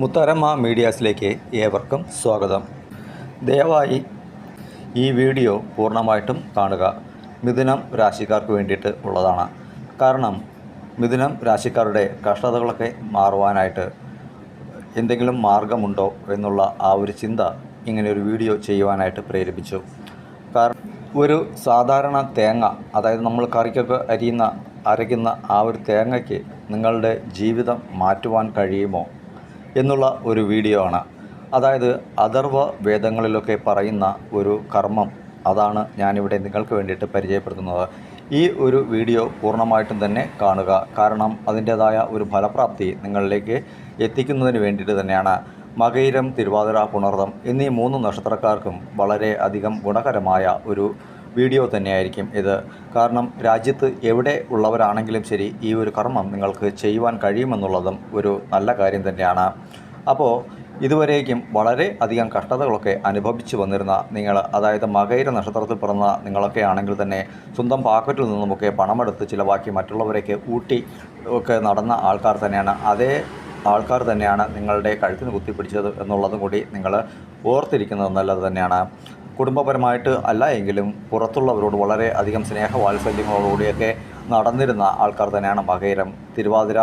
മുത്തരമ്മ മീഡിയാസിലേക്ക് ഏവർക്കും സ്വാഗതം. ദയവായി ഈ വീഡിയോ പൂർണമായിട്ടും കാണുക. മിഥുനം രാശിക്കാർക്ക് വേണ്ടിയിട്ട് ഉള്ളതാണ്. കാരണം മിഥുനം രാശിക്കാരുടെ കഷ്ടതകളൊക്കെ മാറുവാനായിട്ട് എന്തെങ്കിലും മാർഗമുണ്ടോ എന്നുള്ള ആ ഒരു ചിന്ത ഇങ്ങനെ ഒരു വീഡിയോ ചെയ്യുവാനായിട്ട് പ്രേരിപ്പിച്ചു. കാരണം ഒരു സാധാരണ തേങ്ങ അതായത് നമ്മൾ കറിക്കൊക്കെ അരിയുന്ന അരയ്ക്കുന്ന ആ ഒരു തേങ്ങയ്ക്ക് നിങ്ങളുടെ ജീവിതം മാറ്റുവാൻ കഴിയുമോ എന്നുള്ള ഒരു വീഡിയോ ആണ്. അതായത് അഥർവ വേദങ്ങളിലൊക്കെ പറയുന്ന ഒരു കർമ്മം അതാണ് ഞാനിവിടെ നിങ്ങൾക്ക് വേണ്ടിയിട്ട് പരിചയപ്പെടുത്തുന്നത്. ഈ ഒരു വീഡിയോ പൂർണമായിട്ടും തന്നെ കാണുക. കാരണം അതിന്റേതായ ഒരു ഫലപ്രാപ്തി നിങ്ങളിലേക്ക് എത്തിക്കുന്നതിന് വേണ്ടിയിട്ട് തന്നെയാണ്. മകയിരം തിരുവാതിര പുണർതം എന്നീ മൂന്ന് നക്ഷത്രക്കാർക്കും വളരെ അധികം ഗുണകരമായ ഒരു വീഡിയോ തന്നെയായിരിക്കും ഇത്. കാരണം രാജ്യത്ത് എവിടെ ഉള്ളവരാണെങ്കിലും ശരി ഈ ഒരു കർമ്മം നിങ്ങൾക്ക് ചെയ്യുവാൻ കഴിയുമെന്നുള്ളതും ഒരു നല്ല കാര്യം തന്നെയാണ്. അപ്പോൾ ഇതുവരേക്കും വളരെ അധികം കഷ്ടതകളൊക്കെ അനുഭവിച്ചു വന്നിരുന്ന നിങ്ങൾ അതായത് മകയിര നക്ഷത്രത്തിൽ പിറന്ന നിങ്ങളൊക്കെ ആണെങ്കിൽ തന്നെ സ്വന്തം പാക്കറ്റിൽ നിന്നുമൊക്കെ പണമെടുത്ത് ചിലവാക്കി മറ്റുള്ളവരേക്ക് ഊട്ടി ഒക്കെ നടന്ന ആൾക്കാർ തന്നെയാണ്. അതേ ആൾക്കാർ തന്നെയാണ് നിങ്ങളുടെ കഴുത്തിന് കുത്തിപ്പിടിച്ചത് എന്നുള്ളതും കൂടി നിങ്ങൾ ഓർത്തിരിക്കുന്നത് നല്ലത് തന്നെയാണ്. കുടുംബപരമായിട്ട് അല്ല എങ്കിലും പുറത്തുള്ളവരോട് വളരെ അധികം സ്നേഹവാത്സല്യങ്ങളോടുകൂടിയൊക്കെ നടന്നിരുന്ന ആൾക്കാർ തന്നെയാണ് മകയിരം. തിരുവാതിര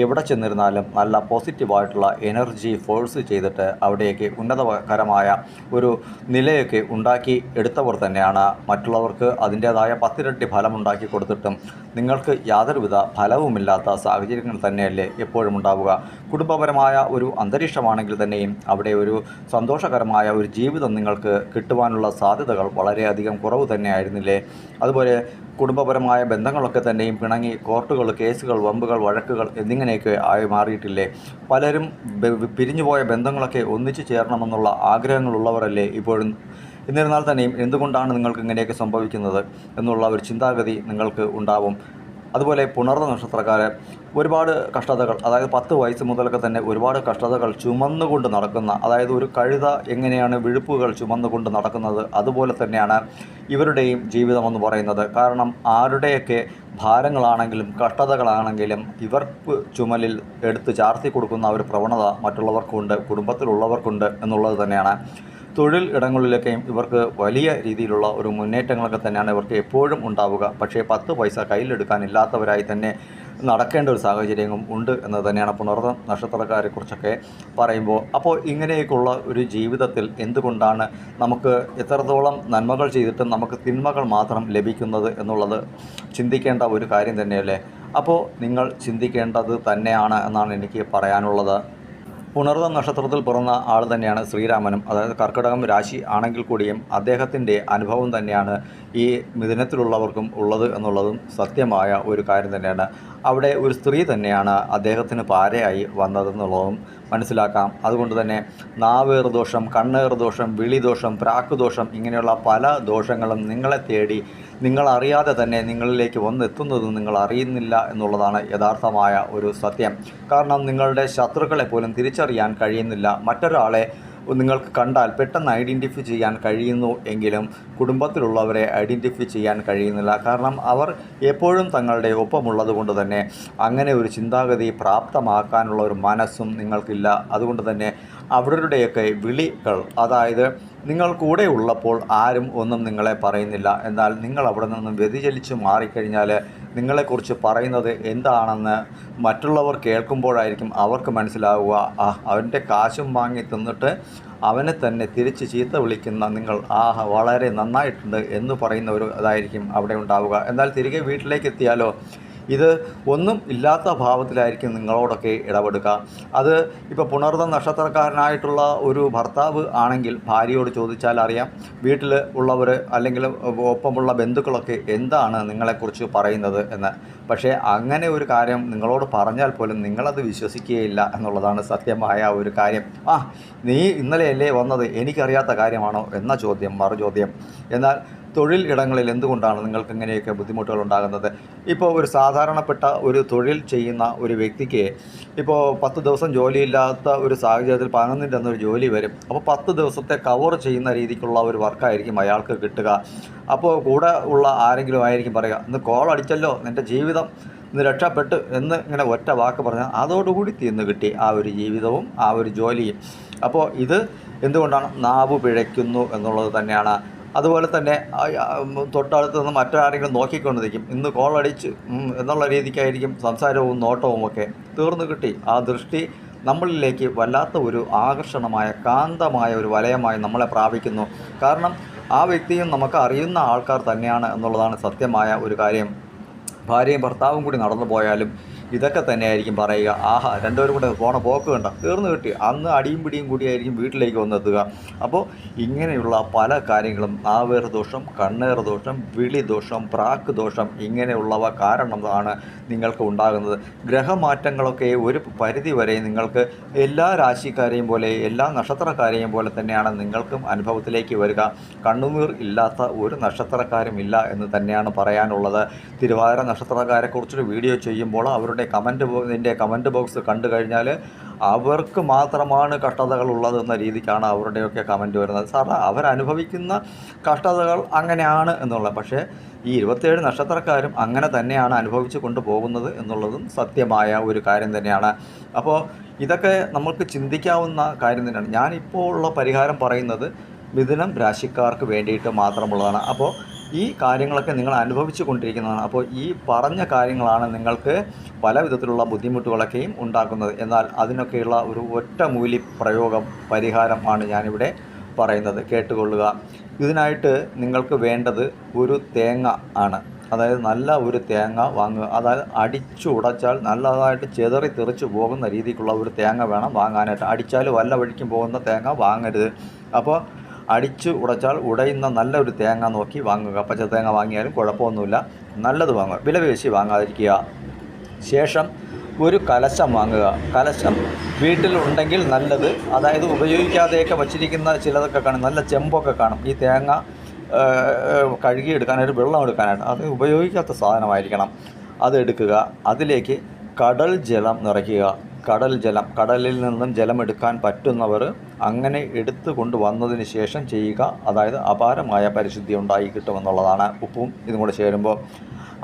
എവിടെ ചെന്നിരുന്നാലും നല്ല പോസിറ്റീവായിട്ടുള്ള എനർജി ഫോഴ്സ് ചെയ്തിട്ട് അവിടേക്ക് ഉന്നതകരമായ ഒരു നിലയൊക്കെ ഉണ്ടാക്കി എടുത്തവർ തന്നെയാണ്. മറ്റുള്ളവർക്ക് അതിന്റേതായ പത്തിരട്ടി ഫലമുണ്ടാക്കി കൊടുത്തിട്ടും നിങ്ങൾക്ക് യാതൊരുവിധ ഫലവുമില്ലാത്ത സാഹചര്യങ്ങൾ തന്നെയല്ലേ എപ്പോഴും ഉണ്ടാവുക. കുടുംബപരമായ ഒരു അന്തരീക്ഷമാണെങ്കിൽ തന്നെയും അവിടെ ഒരു സന്തോഷകരമായ ഒരു ജീവിതം നിങ്ങൾക്ക് കിട്ടുവാനുള്ള സാധ്യതകൾ വളരെയധികം കുറവ് തന്നെയായിരുന്നില്ലേ? അതുപോലെ കുടുംബപരമായ ബന്ധങ്ങളൊക്കെ തന്നെയും പിണങ്ങി കോർട്ടുകൾ കേസുകൾ വമ്പുകൾ വഴക്കുകൾ എന്നിങ്ങനെയൊക്കെ ആയി മാറിയിട്ടില്ലേ? പലരും പിരിഞ്ഞുപോയ ബന്ധങ്ങളൊക്കെ ഒന്നിച്ചു ചേരണമെന്നുള്ള ആഗ്രഹങ്ങളുള്ളവരല്ലേ ഇപ്പോഴും? എന്നിരുന്നാൽ തന്നെയും എന്തുകൊണ്ടാണ് നിങ്ങൾക്ക് ഇങ്ങനെയൊക്കെ സംഭവിക്കുന്നത്? എന്നുള്ള ഒരു ചിന്താഗതി നിങ്ങൾക്ക് ഉണ്ടാവും. അതുപോലെ പുണർന്ന നക്ഷത്രക്കാരെ ഒരുപാട് കഷ്ടതകൾ അതായത് പത്ത് വയസ്സ് മുതലൊക്കെ തന്നെ ഒരുപാട് കഷ്ടതകൾ ചുമന്നുകൊണ്ട് നടക്കുന്ന അതായത് ഒരു കഴുത എങ്ങനെയാണ് വിഴുപ്പുകൾ ചുമന്നുകൊണ്ട് നടക്കുന്നത് അതുപോലെ തന്നെയാണ് ഇവരുടെയും ജീവിതമെന്ന് പറയുന്നത്. കാരണം ആരുടെയൊക്കെ ഭാരങ്ങളാണെങ്കിലും കഷ്ടതകളാണെങ്കിലും ഇവർക്ക് ചുമലിൽ എടുത്ത് ചാർത്തി കൊടുക്കുന്ന ഒരു പ്രവണത മറ്റുള്ളവർക്കുണ്ട് കുടുംബത്തിലുള്ളവർക്കുണ്ട് എന്നുള്ളത് തന്നെയാണ്. തൊഴിൽ ഇടങ്ങളിലൊക്കെയും ഇവർക്ക് വലിയ രീതിയിലുള്ള ഒരു മുന്നേറ്റങ്ങളൊക്കെ തന്നെയാണ് ഇവർക്ക് എപ്പോഴും ഉണ്ടാവുക. പക്ഷേ പത്ത് പൈസ കയ്യിലെടുക്കാനില്ലാത്തവരായി തന്നെ നടക്കേണ്ട ഒരു സാഹചര്യവും ഉണ്ട് എന്ന് തന്നെയാണ് പുണർന്ന നക്ഷത്രക്കാരെക്കുറിച്ചൊക്കെ പറയുമ്പോൾ. അപ്പോൾ ഇങ്ങനെയൊക്കെയുള്ള ഒരു ജീവിതത്തിൽ എന്തുകൊണ്ടാണ് നമുക്ക് എത്രത്തോളം നന്മകൾ ചെയ്തിട്ടും നമുക്ക് തിന്മകൾ മാത്രം ലഭിക്കുന്നത് എന്നുള്ളത് ചിന്തിക്കേണ്ട ഒരു കാര്യം തന്നെയല്ലേ? അപ്പോൾ നിങ്ങൾ ചിന്തിക്കേണ്ടത് തന്നെയാണ് എന്നാണ് എനിക്ക് പറയാനുള്ളത്. പുണർന്ന നക്ഷത്രത്തിൽ പിറന്ന ആൾ തന്നെയാണ് ശ്രീരാമനും. അതായത് കർക്കിടകം രാശി ആണെങ്കിൽ കൂടിയും അദ്ദേഹത്തിന്റെ അനുഭവം തന്നെയാണ് ഈ മിഥുനത്തിലുള്ളവർക്കും ഉള്ളത് എന്നുള്ളതും സത്യമായ ഒരു കാര്യം തന്നെയാണ്. അവിടെ ഒരു സ്ത്രീ തന്നെയാണ് അദ്ദേഹത്തിന് പാരയായി വന്നതെന്നുള്ളതും മനസ്സിലാക്കാം. അതുകൊണ്ട് തന്നെ നാവേർ ദോഷം കണ്ണേർ ദോഷം വിളിദോഷം പ്രാക്കുദോഷം ഇങ്ങനെയുള്ള പല ദോഷങ്ങളും നിങ്ങളെ തേടി നിങ്ങളറിയാതെ തന്നെ നിങ്ങളിലേക്ക് വന്നെത്തുന്നത് നിങ്ങൾ അറിയുന്നില്ല എന്നുള്ളതാണ് യഥാർത്ഥമായ ഒരു സത്യം. കാരണം നിങ്ങളുടെ ശത്രുക്കളെ പോലും തിരിച്ചറിയാൻ കഴിയുന്നില്ല. മറ്റൊരാളെ നിങ്ങൾക്ക് കണ്ടാൽ പെട്ടെന്ന് ഐഡന്റിഫൈ ചെയ്യാൻ കഴിയുന്നു എങ്കിലും കുടുംബത്തിലുള്ളവരെ ഐഡന്റിഫൈ ചെയ്യാൻ കഴിയുന്നില്ല. കാരണം അവർ എപ്പോഴും തങ്ങളുടെ ഒപ്പമുള്ളത് കൊണ്ട് തന്നെ അങ്ങനെ ഒരു ചിന്താഗതി പ്രാപ്തമാക്കാനുള്ള ഒരു മനസ്സും നിങ്ങൾക്കില്ല. അതുകൊണ്ട് തന്നെ അവരുടെയൊക്കെ വിളികൾ അതായത് നിങ്ങൾ കൂടെ ഉള്ളപ്പോൾ ആരും ഒന്നും നിങ്ങളെ പറയുന്നില്ല. എന്നാൽ നിങ്ങൾ അവിടെ നിന്നും വ്യതിചലിച്ച് മാറിക്കഴിഞ്ഞാൽ നിങ്ങളെക്കുറിച്ച് പറയുന്നത് എന്താണെന്ന് മറ്റുള്ളവർ കേൾക്കുമ്പോഴായിരിക്കും അവർക്ക് മനസ്സിലാവുക. അവന്റെ കാശും വാങ്ങി തിന്നിട്ട് അവനെ തന്നെ തിരിച്ച് ചീത്ത വിളിക്കുന്ന നിങ്ങൾ ആ വളരെ നന്നായിട്ടുണ്ട് എന്ന് പറയുന്ന ഒരു ഇതായിരിക്കും അവിടെ ഉണ്ടാവുക. എന്നാൽ തിരികെ വീട്ടിലേക്ക് എത്തിയാലോ? ഇത് ഒന്നും ഇല്ലാത്ത ഭാവത്തിലായിരിക്കും നിങ്ങളോടൊക്കെ ഇടപെടുക. അത് ഇപ്പോൾ പുണർന്ന നക്ഷത്രക്കാരനായിട്ടുള്ള ഒരു ഭർത്താവ് ആണെങ്കിൽ ഭാര്യയോട് ചോദിച്ചാൽ അറിയാം വീട്ടിൽ ഉള്ളവർ അല്ലെങ്കിൽ ഒപ്പമുള്ള ബന്ധുക്കളൊക്കെ എന്താണ് നിങ്ങളെക്കുറിച്ച് പറയുന്നത് എന്ന്. പക്ഷേ അങ്ങനെ ഒരു കാര്യം നിങ്ങളോട് പറഞ്ഞാൽ പോലും നിങ്ങളത് വിശ്വസിക്കുകയില്ല എന്നുള്ളതാണ് സത്യമായ ഒരു കാര്യം. ആ നീ ഇന്നലെയല്ലേ വന്നത്? എനിക്കറിയാത്ത കാര്യമാണോ? എന്ന ചോദ്യം മറു ചോദ്യം എന്നാൽ തൊഴിൽ ഇടങ്ങളിൽ എന്തുകൊണ്ടാണ് നിങ്ങൾക്ക് ഇങ്ങനെയൊക്കെ ബുദ്ധിമുട്ടുകൾ ഉണ്ടാകുന്നത്? ഇപ്പോൾ ഒരു സാധാരണപ്പെട്ട ഒരു തൊഴിൽ ചെയ്യുന്ന ഒരു വ്യക്തിക്ക് ഇപ്പോൾ പത്ത് ദിവസം ജോലിയില്ലാത്ത ഒരു സാഹചര്യത്തിൽ പതിനൊന്നിന്റെ അന്നൊരു ജോലി വരും. അപ്പോൾ പത്ത് ദിവസത്തെ കവർ ചെയ്യുന്ന രീതിക്കുള്ള ഒരു വർക്കായിരിക്കും അയാൾക്ക് കിട്ടുക. അപ്പോൾ കൂടെ ഉള്ള ആരെങ്കിലും ആയിരിക്കും പറയുക ഇന്ന് കോൾ അടിച്ചല്ലോ നിന്റെ ജീവിതം ഇന്ന് രക്ഷപ്പെട്ടു എന്ന് ഇങ്ങനെ ഒറ്റ വാക്ക് പറഞ്ഞാൽ അതോടുകൂടി തീർന്നു കിട്ടി ആ ഒരു ജീവിതവും ആ ഒരു ജോലിയും. അപ്പോൾ ഇത് എന്തുകൊണ്ടാണ് നാവ് പിഴയ്ക്കുന്നു എന്നുള്ളത് തന്നെയാണ്. അതുപോലെ തന്നെ തൊട്ടടുത്ത് നിന്ന് മറ്റാരെങ്കിലും നോക്കിക്കൊണ്ട് നിൽക്കും ഇന്ന് കോളടിച്ച് എന്നുള്ള രീതിക്കായിരിക്കും സംസാരവും നോട്ടവും ഒക്കെ തീർന്നു കിട്ടി. ആ ദൃഷ്ടി നമ്മളിലേക്ക് വല്ലാത്ത ഒരു ആകർഷണമായ കാന്തമായ ഒരു വലയമായി നമ്മളെ പ്രാപിക്കുന്നു. കാരണം ആ വ്യക്തിയും നമുക്ക് അറിയുന്ന ആൾക്കാർ തന്നെയാണ് എന്നുള്ളതാണ് സത്യമായ ഒരു കാര്യം. ഭാര്യയും ഭർത്താവും കൂടി നടന്നു പോയാലും ഇതൊക്കെ തന്നെയായിരിക്കും പറയുക. ആഹാ രണ്ടുപേരും കൂടെ പോണ പോക്ക് കണ്ട? തീർന്നു കിട്ടി. അന്ന് അടിയും പിടിയും കൂടിയായിരിക്കും വീട്ടിലേക്ക് വന്നെത്തുക. അപ്പോൾ ഇങ്ങനെയുള്ള പല കാര്യങ്ങളും നാവേർ ദോഷം കണ്ണേർ ദോഷം വിളി ദോഷം പ്രാക്ക് ദോഷം ഇങ്ങനെയുള്ളവ കാരണമാണ് നിങ്ങൾക്ക് ഉണ്ടാകുന്നത്. ഗ്രഹമാറ്റങ്ങളൊക്കെ ഒരു പരിധി വരെ നിങ്ങൾക്ക് എല്ലാ രാശിക്കാരെയും പോലെ എല്ലാ നക്ഷത്രക്കാരെയും പോലെ തന്നെയാണ് നിങ്ങൾക്കും അനുഭവത്തിലേക്ക് വരിക. കണ്ണുനീർ ഇല്ലാത്ത ഒരു നക്ഷത്രക്കാരും ഇല്ല എന്ന് തന്നെയാണ് പറയാനുള്ളത്. തിരുവാതിര നക്ഷത്രക്കാരെക്കുറിച്ചൊരു വീഡിയോ ചെയ്യുമ്പോൾ അവരുടെ കമന്റ് ഇതിന്റെ കമന്റ് ബോക്സ് കണ്ടു കഴിഞ്ഞാൽ അവർക്ക് മാത്രമാണ് കഷ്ടതകൾ ഉള്ളത് എന്ന രീതിക്കാണ് അവരുടെയൊക്കെ കമന്റ് വരുന്നത്. സാറിന് അവരനുഭവിക്കുന്ന കഷ്ടതകൾ അങ്ങനെയാണ് എന്നുള്ളത്. പക്ഷേ ഈ ഇരുപത്തേഴ് നക്ഷത്രക്കാരും അങ്ങനെ തന്നെയാണ് അനുഭവിച്ചു കൊണ്ടുപോകുന്നത് എന്നുള്ളതും സത്യമായ ഒരു കാര്യം തന്നെയാണ്. അപ്പോൾ ഇതൊക്കെ നമുക്ക് ചിന്തിക്കാവുന്ന കാര്യം തന്നെയാണ്. ഞാനിപ്പോൾ ഉള്ള പരിഹാരം പറയുന്നത് മിഥുനം രാശിക്കാർക്ക് വേണ്ടിയിട്ട് മാത്രമുള്ളതാണ്. അപ്പോൾ ഈ കാര്യങ്ങളൊക്കെ നിങ്ങൾ അനുഭവിച്ചു കൊണ്ടിരിക്കുന്നതാണ്. അപ്പോൾ ഈ പറഞ്ഞ കാര്യങ്ങളാണ് നിങ്ങൾക്ക് പല വിധത്തിലുള്ള ബുദ്ധിമുട്ടുകളൊക്കെയും ഉണ്ടാക്കുന്നത്. എന്നാൽ അതിനൊക്കെയുള്ള ഒരു ഒറ്റമൂലി പ്രയോഗം പരിഹാരം ആണ് ഞാനിവിടെ പറയുന്നത്. കേട്ടുകൊള്ളുക. ഇതിനായിട്ട് നിങ്ങൾക്ക് വേണ്ടത് ഒരു തേങ്ങ ആണ്. അതായത് നല്ല ഒരു തേങ്ങ വാങ്ങുക. അതായത് അടിച്ചു ഉടച്ചാൽ നല്ലതായിട്ട് ചെതറി തെറിച്ച് പോകുന്ന രീതിക്കുള്ള ഒരു തേങ്ങ വേണം വാങ്ങാനായിട്ട്. അടിച്ചാൽ വല്ല വഴിക്കും പോകുന്ന തേങ്ങ വാങ്ങരുത്. അപ്പോൾ അടിച്ച് ഉടച്ചാൽ ഉടയുന്ന നല്ലൊരു തേങ്ങ നോക്കി വാങ്ങുക. പച്ച തേങ്ങ വാങ്ങിയാലും കുഴപ്പമൊന്നുമില്ല. നല്ലത് വാങ്ങുക. വില പേശി വാങ്ങാതിരിക്കുക. ശേഷം ഒരു കലശം വാങ്ങുക. കലശം വീട്ടിലുണ്ടെങ്കിൽ നല്ലത്. അതായത് ഉപയോഗിക്കാതെയൊക്കെ വച്ചിരിക്കുന്ന ചിലതൊക്കെ കാണും. നല്ല ചെമ്പൊക്കെ കാണും. ഈ തേങ്ങ കഴുകിയെടുക്കാൻ ഒരു വെള്ളം എടുക്കാനായിട്ട് അത് ഉപയോഗിക്കാത്ത സാധനമായിരിക്കണം. അതെടുക്കുക അതിലേക്ക് കടൽ ജലം നിറയ്ക്കുക. കടൽ ജലം കടലിൽ നിന്നും ജലമെടുക്കാൻ പറ്റുന്നവർ അങ്ങനെ എടുത്തു കൊണ്ടുവന്നതിന് ശേഷം ചെയ്യുക അതായത് അപാരമായ പരിശുദ്ധി ഉണ്ടായി കിട്ടുമെന്നുള്ളതാണ്. ഉപ്പും ഇതും കൂടെ ചേരുമ്പോൾ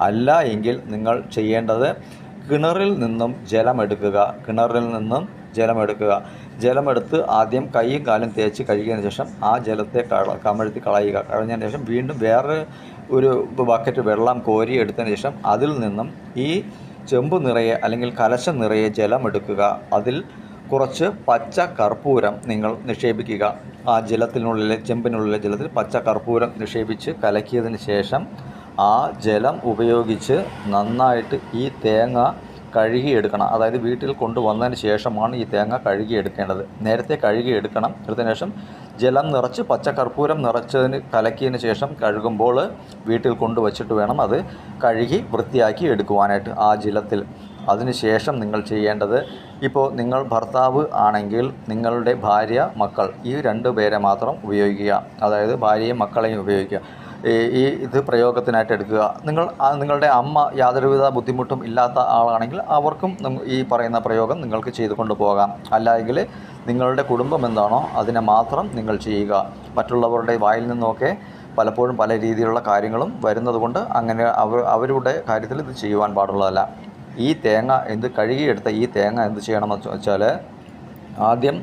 അല്ല എങ്കിൽ നിങ്ങൾ ചെയ്യേണ്ടത് കിണറിൽ നിന്നും ജലമെടുക്കുക കിണറിൽ നിന്നും ജലമെടുക്കുക. ജലമെടുത്ത് ആദ്യം കൈയും കാലും തേച്ച് കഴുകിയതിന് ശേഷം ആ ജലത്തെ കള കമഴ്ത്തി കളയുക. കളഞ്ഞതിന് ശേഷം വീണ്ടും വേറെ ഒരു ബക്കറ്റ് വെള്ളം കോരി എടുത്തതിന് ശേഷം അതിൽ നിന്നും ഈ ചെമ്പ് നിറയെ അല്ലെങ്കിൽ കലശം നിറയെ ജലം എടുക്കുക. അതിൽ കുറച്ച് പച്ച കർപ്പൂരം നിങ്ങൾ നിക്ഷേപിക്കുക. ആ ജലത്തിനുള്ളിലെ ചെമ്പിനുള്ളിലെ ജലത്തിൽ പച്ച കർപ്പൂരം നിക്ഷേപിച്ച് കലക്കിയതിന് ശേഷം ആ ജലം ഉപയോഗിച്ച് നന്നായിട്ട് ഈ തേങ്ങ കഴുകിയെടുക്കണം. അതായത് വീട്ടിൽ കൊണ്ടുവന്നതിന് ശേഷമാണ് ഈ തേങ്ങ കഴുകിയെടുക്കേണ്ടത്. നേരത്തെ കഴുകിയെടുക്കണം. എടുത്തതിന് ശേഷം ജലം നിറച്ച് പച്ചക്കർപ്പൂരം നിറച്ചതിന് കലക്കിയതിന് ശേഷം കഴുകുമ്പോൾ വീട്ടിൽ കൊണ്ടുവച്ചിട്ട് വേണം അത് കഴുകി വൃത്തിയാക്കി എടുക്കുവാനായിട്ട് ആ ജലത്തിൽ. അതിനുശേഷം നിങ്ങൾ ചെയ്യേണ്ടത് ഇപ്പോൾ നിങ്ങൾ ഭർത്താവ് ആണെങ്കിൽ നിങ്ങളുടെ ഭാര്യ മക്കൾ ഈ രണ്ട് പേരെ മാത്രം ഉപയോഗിക്കുക. അതായത് ഭാര്യയും മക്കളെയും ഉപയോഗിക്കുക. ഈ ഇത് പ്രയോഗത്തിനായിട്ട് എടുക്കുക. നിങ്ങൾ നിങ്ങളുടെ അമ്മ യാതൊരുവിധ ബുദ്ധിമുട്ടും ഇല്ലാത്ത ആളാണെങ്കിൽ അവർക്കും ഈ പറയുന്ന പ്രയോഗം നിങ്ങൾക്ക് ചെയ്തു കൊണ്ടുപോകാം അല്ലെങ്കിൽ നിങ്ങളുടെ കുടുംബം എന്താണോ അതിനെ മാത്രം നിങ്ങൾ ചെയ്യുക. മറ്റുള്ളവരുടെ വായിൽ നിന്നൊക്കെ പലപ്പോഴും പല രീതിയിലുള്ള കാര്യങ്ങളും വരുന്നതുകൊണ്ട് അങ്ങനെ അവർ അവരുടെ കാര്യത്തിൽ ഇത് ചെയ്യുവാൻ പാടുള്ളതല്ല. ഈ തേങ്ങ എന്ത് കഴുകിയെടുത്ത ഈ തേങ്ങ എന്ത് ചെയ്യണമെന്ന് വെച്ചാൽ ആദ്യം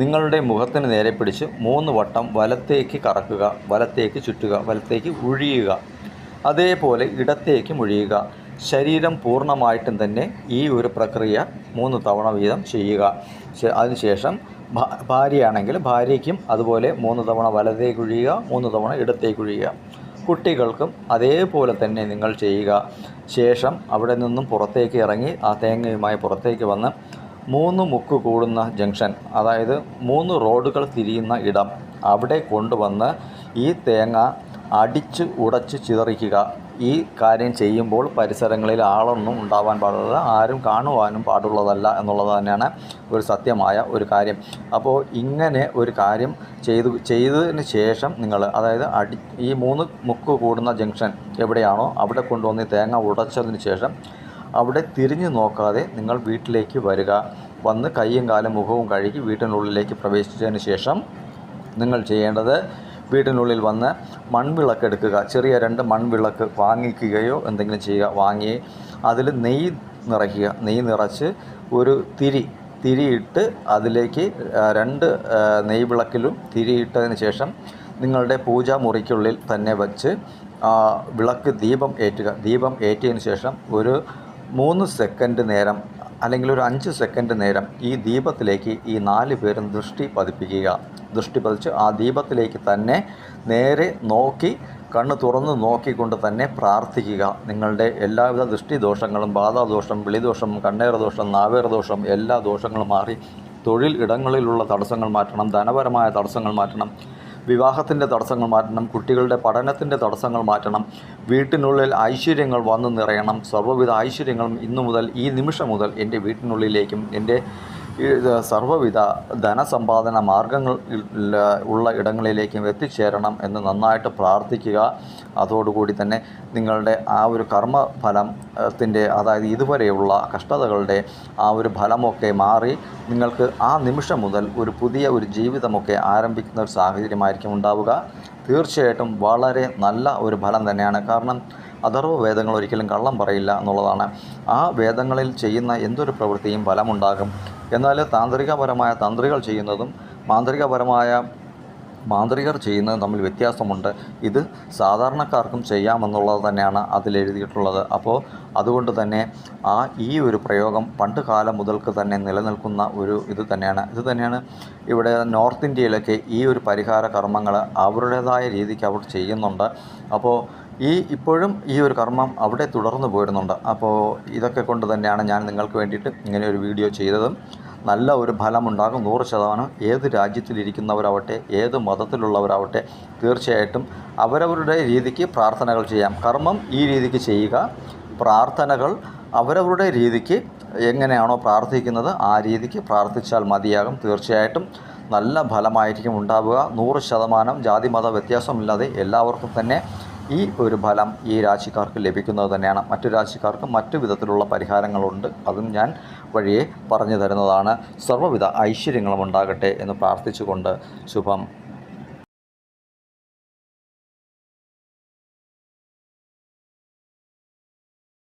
നിങ്ങളുടെ മുഖത്തിന് നേരെ പിടിച്ച് മൂന്ന് വട്ടം വലത്തേക്ക് കറക്കുക വലത്തേക്ക് ചുറ്റുക വലത്തേക്ക് ഉഴിയുക. അതേപോലെ ഇടത്തേക്ക് മുഴിയുക. ശരീരം പൂർണമായിട്ടും തന്നെ ഈ ഒരു പ്രക്രിയ മൂന്ന് തവണ വീതം ചെയ്യുക. അതിനുശേഷം ഭാര്യയാണെങ്കിൽ ഭാര്യയ്ക്കും അതുപോലെ മൂന്ന് തവണ വലത്തേക്ക് ഒഴിയുക മൂന്ന് തവണ ഇടത്തേക്ക് ഒഴിയുക കുട്ടികൾക്കും അതേപോലെ തന്നെ നിങ്ങൾ ചെയ്യുക. ശേഷം അവിടെ നിന്നും പുറത്തേക്ക് ഇറങ്ങി ആ തേങ്ങയുമായി പുറത്തേക്ക് വന്ന് മൂന്ന് മുക്ക് കൂടുന്ന ജംഗ്ഷൻ അതായത് മൂന്ന് റോഡുകൾ തിരിയുന്ന ഇടം അവിടെ കൊണ്ടുവന്ന് ഈ തേങ്ങ അടിച്ച് ഉടച്ച് ചിതറിക്കുക. ഈ കാര്യം ചെയ്യുമ്പോൾ പരിസരങ്ങളിൽ ആളൊന്നും ഉണ്ടാവാൻ പാടില്ല ആരും കാണുവാനും പാടുള്ളതല്ല എന്നുള്ളത് തന്നെയാണ് ഒരു സത്യമായ ഒരു കാര്യം. അപ്പോൾ ഇങ്ങനെ ഒരു കാര്യം ചെയ്തു ചെയ്തതിന് ശേഷം നിങ്ങൾ അതായത് അടി ഈ മൂന്ന് മുക്ക് കൂടുന്ന ജംഗ്ഷൻ എവിടെയാണോ അവിടെ കൊണ്ടുവന്ന് തേങ്ങ ഉടച്ചതിന് ശേഷം അവിടെ തിരിഞ്ഞു നോക്കാതെ നിങ്ങൾ വീട്ടിലേക്ക് വരിക. വന്ന് കൈയും കാലും മുഖവും കഴുകി വീട്ടിനുള്ളിലേക്ക് പ്രവേശിച്ചതിന് ശേഷം നിങ്ങൾ ചെയ്യേണ്ടത് വീട്ടിനുള്ളിൽ വന്ന് മൺവിളക്ക് എടുക്കുക. ചെറിയ രണ്ട് മൺവിളക്ക് വാങ്ങിക്കുകയോ എന്തെങ്കിലും ചെയ്യുക. വാങ്ങി അതിൽ നെയ്യ് നിറയ്ക്കുക. നെയ്യ് നിറച്ച് ഒരു തിരി തിരിയിട്ട് അതിലേക്ക് രണ്ട് നെയ് നെയ്യ് വിളക്കിലും തിരിയിട്ടതിന് ശേഷം നിങ്ങളുടെ പൂജാമുറിക്കുള്ളിൽ തന്നെ വച്ച് വിളക്ക് ദീപം ഏറ്റുക. ദീപം ഏറ്റിയതിന് ശേഷം ഒരു മൂന്ന് സെക്കൻഡ് നേരം അല്ലെങ്കിൽ ഒരു അഞ്ച് സെക്കൻഡ് നേരം ഈ ദീപത്തിലേക്ക് ഈ നാല് പേരും ദൃഷ്ടി പതിപ്പിക്കുക. ദൃഷ്ടി പതിച്ച് ആ ദീപത്തിലേക്ക് തന്നെ നേരെ നോക്കി കണ്ണ് തുറന്ന് നോക്കിക്കൊണ്ട് തന്നെ പ്രാർത്ഥിക്കുക. നിങ്ങളുടെ എല്ലാവിധ ദൃഷ്ടി ദൃഷ്ടിദോഷങ്ങളും ബാധാദോഷം വിളിദോഷം കണ്ണേറദോഷം നാവേറദോഷം എല്ലാ ദോഷങ്ങളും മാറി തൊഴിൽ ഇടങ്ങളിലുള്ള തടസ്സങ്ങൾ മാറ്റണം ധനപരമായ തടസ്സങ്ങൾ മാറ്റണം. വിവാഹത്തിന്റെ തടസ്സങ്ങൾ മാറ്റണം കുട്ടികളുടെ പഠനത്തിന്റെ തടസ്സങ്ങൾ മാറ്റണം വീട്ടിനുള്ളിൽ ഐശ്വര്യങ്ങൾ വന്നു നിറയണം. സർവവിധ ഐശ്വര്യങ്ങളും ഇന്നു മുതൽ ഈ നിമിഷം മുതൽ എന്റെ വീട്ടിനുള്ളിലേക്കും എന്റെ സർവവിധ ധനസമ്പാദന മാർഗങ്ങൾ ഉള്ള ഇടങ്ങളിലേക്കും എത്തിച്ചേരണം എന്ന് നന്നായിട്ട് പ്രാർത്ഥിക്കുക. അതോടുകൂടി തന്നെ നിങ്ങളുടെ ആ ഒരു കർമ്മഫലത്തിന്റെ അതായത് ഇതുവരെയുള്ള കഷ്ടതകളുടെ ആ ഒരു ഫലമൊക്കെ മാറി നിങ്ങൾക്ക് ആ നിമിഷം മുതൽ ഒരു പുതിയ ഒരു ജീവിതമൊക്കെ ആരംഭിക്കുന്ന ഒരു സാഹചര്യമായിരിക്കും ഉണ്ടാവുക. തീർച്ചയായിട്ടും വളരെ നല്ല ഒരു ഫലം തന്നെയാണ്. കാരണം അഥർവ വേദങ്ങൾ ഒരിക്കലും കള്ളം പറയില്ല എന്നുള്ളതാണ്. ആ വേദങ്ങളിൽ ചെയ്യുന്ന എന്തൊരു പ്രവൃത്തിയും ഫലമുണ്ടാകും. എന്നാൽ താന്ത്രികപരമായ തന്ത്രികൾ ചെയ്യുന്നതും മാന്ത്രികപരമായ മാന്ത്രികർ ചെയ്യുന്നത് തമ്മിൽ വ്യത്യാസമുണ്ട്. ഇത് സാധാരണക്കാർക്കും ചെയ്യാമെന്നുള്ളത് തന്നെയാണ് അതിലെഴുതിയിട്ടുള്ളത് അപ്പോൾ അതുകൊണ്ട് തന്നെ ആ ഈ ഒരു പ്രയോഗം പണ്ട് കാലം മുതൽക്ക് തന്നെ നിലനിൽക്കുന്ന ഒരു ഇത് തന്നെയാണ്. ഇത് തന്നെയാണ് ഇവിടെ നോർത്ത് ഇന്ത്യയിലൊക്കെ ഈ ഒരു പരിഹാര കർമ്മങ്ങൾ അവരുടേതായ രീതിക്ക് അവർ ചെയ്യുന്നുണ്ട്. അപ്പോൾ ഈ ഇപ്പോഴും ഈ ഒരു കർമ്മം അവിടെ തുടർന്നു പോരുന്നുണ്ട് അപ്പോൾ ഇതൊക്കെ കൊണ്ട് തന്നെയാണ് ഞാൻ നിങ്ങൾക്ക് വേണ്ടിയിട്ട് ഇങ്ങനെ ഒരു വീഡിയോ ചെയ്തതും. നല്ല ഒരു ഫലമുണ്ടാകും നൂറ് ശതമാനം. ഏത് രാജ്യത്തിലിരിക്കുന്നവരാവട്ടെ ഏത് മതത്തിലുള്ളവരാവട്ടെ തീർച്ചയായിട്ടും അവരവരുടെ രീതിക്ക് പ്രാർത്ഥനകൾ ചെയ്യാം. കർമ്മം ഈ രീതിക്ക് ചെയ്യുക. പ്രാർത്ഥനകൾ അവരവരുടെ രീതിക്ക് എങ്ങനെയാണോ പ്രാർത്ഥിക്കുന്നത് ആ രീതിക്ക് പ്രാർത്ഥിച്ചാൽ മതിയാകും. തീർച്ചയായിട്ടും നല്ല ഫലമായിരിക്കും ഉണ്ടാവുക. നൂറ് ശതമാനം ജാതി മത വ്യത്യാസമില്ലാതെ എല്ലാവർക്കും തന്നെ ഈ ഒരു ഫലം ഈ രാശിക്കാർക്ക് ലഭിക്കുന്നത് തന്നെയാണ്. മറ്റു രാശിക്കാർക്ക് മറ്റു വിധത്തിലുള്ള പരിഹാരങ്ങളുണ്ട്. അതും ഞാൻ വഴിയെ പറഞ്ഞു തരുന്നതാണ്. സർവവിധ ഐശ്വര്യങ്ങളും ഉണ്ടാകട്ടെ എന്ന് പ്രാർത്ഥിച്ചുകൊണ്ട് ശുഭം.